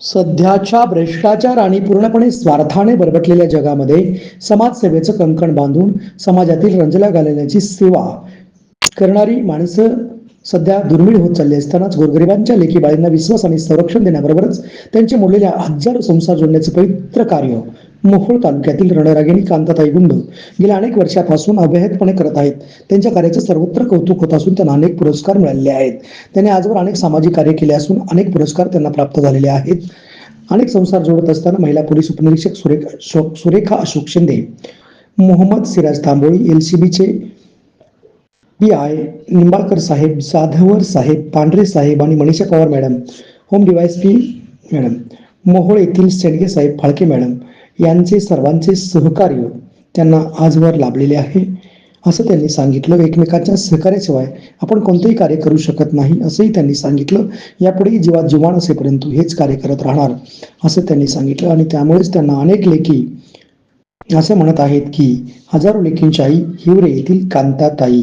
सध्याच्या भ्रष्टाचार आणि पूर्णपणे स्वार्थाने बरबटलेल्या जगामध्ये समाजसेवेचं कंकण बांधून समाजातील रंजला घालण्याची सेवा करणारी माणसं सध्या दुर्मिळ होत चालली असतानाच गोरगरिबांच्या लेखी बाळींना विश्वास आणि संरक्षण देण्याबरोबरच त्यांचे मोडलेल्या हजारो संसार जोडण्याचे पवित्र कार्य मोहोळ तालुक्यातील रणरागिणी कांताताई गुंड गेल्या अनेक वर्षापासून अव्याहतपणे करत आहेत. त्यांच्या कार्याचं सर्वत्र कौतुक होत असून त्यांना अनेक पुरस्कार मिळालेले आहेत. त्यांनी आजवर अनेक सामाजिक कार्य केले असून अनेक पुरस्कार त्यांना प्राप्त झालेले आहेत. अनेक संसार जोडत असताना महिला पोलीस उपनिरीक्षक सुरेखा सुरेखा अशोक शिंदे मोहम्मद सिराज तांबोळी एल सी बीचे पी आय निंबाळकर साहेब जाधवर साहेब पांढरे साहेब आणि Manisha Pawar madam home DYSP madam Mohol येथील सेंडगे साहेब फाळके मॅडम यांचे सर्वांचे सहकार्य त्यांना आजवर लाभलेले आहे. असं त्यांनी सांगितलं. एकमेकांच्या सहकार्याशिवाय आपण कोणतंही कार्य करू शकत नाही असंही त्यांनी सांगितलं. यापुढेही जीवात जीवाण असेपर्यंत हेच कार्य करत राहणार असं त्यांनी सांगितलं. आणि त्यामुळेच त्यांना अनेक लेखी असे म्हणत आहेत की हजारो लेखींची आई हिवरे येथील कांताताई.